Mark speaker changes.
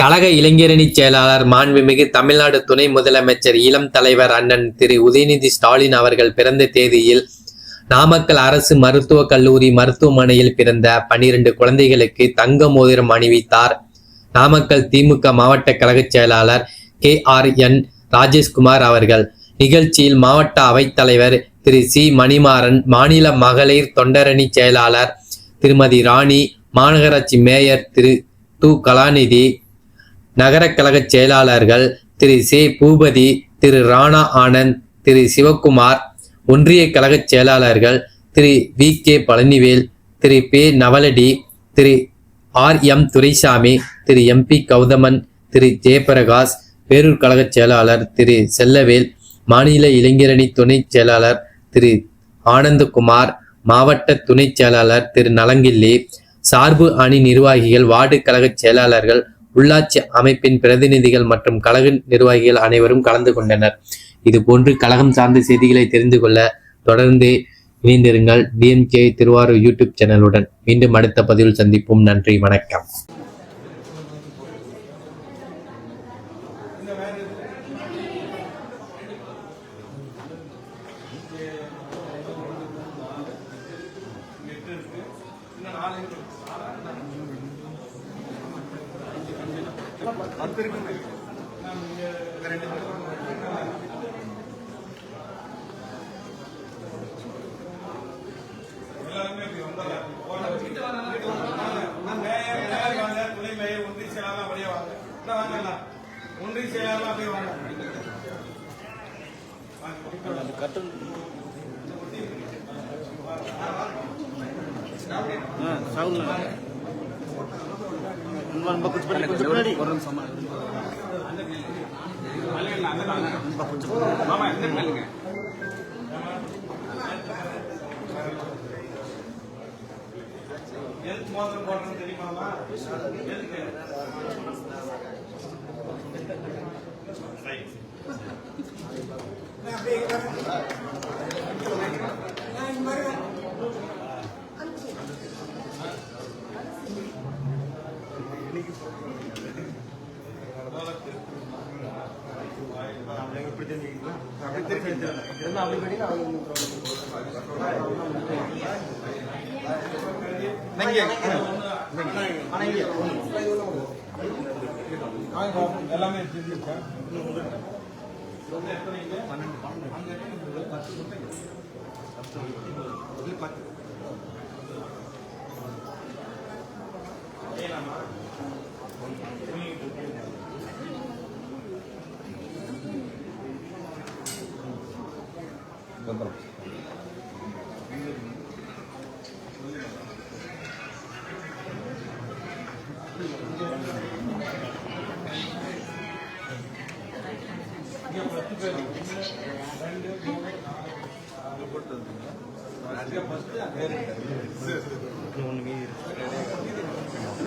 Speaker 1: கழக இளைஞரணி செயலாளர் மாண்புமிகு தமிழ்நாடு துணை முதலமைச்சர் இளம் தலைவர் அண்ணன் திரு உதயநிதி ஸ்டாலின் அவர்கள் பிறந்த தேதியில் நாமக்கல் அரசு மருத்துவக் கல்லூரி மருத்துவமனையில் பிறந்த பனிரெண்டு குழந்தைகளுக்கு தங்க மோதிரம் அணிவித்தார். நாமக்கல் திமுக மாவட்ட கழகச் செயலாளர் கே ஆர் என் ராஜேஷ்குமார் அவர்கள். நிகழ்ச்சியில் மாவட்ட அவைத்தலைவர் திரு சி மணிமாறன் மாநில மகளிர் தொண்டரணி செயலாளர் திருமதி ராணி மாநகராட்சி மேயர் திரு து கலாநிதி நகர கழக செயலாளர்கள் திரு. சே. பூபதி திரு. ராணா ஆனந்த் திரு. சிவக்குமார் ஒன்றிய கழக செயலாளர்கள் திரு. வி. கே. பழனிவேல் திரு. பே. நவலடி திரு. ஆர். எம். துரைசாமி திரு. எம். பி. கௌதமன் திரு. ஜெயபிரகாஷ் பேரூர் கழக செயலாளர் திரு. செல்லவேல் மாநில இளைஞரணி துணை செயலாளர் திரு. ஆனந்தகுமார் மாவட்ட துணை செயலாளர் திரு. நலங்கிள்ளி சார்பு அணி நிர்வாகிகள் வார்டு கழக செயலாளர்கள் உள்ளாட்சி அமைப்பின் பிரதிநிதிகள் மற்றும் கழக நிர்வாகிகள் அனைவரும் கலந்து கொண்டனர். இதுபோன்று கழகம் சார்ந்த செய்திகளை தெரிந்து கொள்ள தொடர்ந்து இணைந்திருங்கள் டிஎம்கே திருவாரூர் யூடியூப் சேனலுடன். மீண்டும் அடுத்த பதிவில் சந்திப்போம். நன்றி வணக்கம்
Speaker 2: செயலாளர் அப்படியே வாங்க இந்த வாங்க எல்லாம். ஒன்றிய செயலாளர் அப்படியே வாங்க மாமா எந்த நில்லுங்க எதுக்கு மோதிரம் போடுறதுன்னு தெரியுமாமா எதுக்கு எல்லாமே பன்னெண்டு
Speaker 3: பன்னெண்டு பத்து பத்து மீதி இருக்கு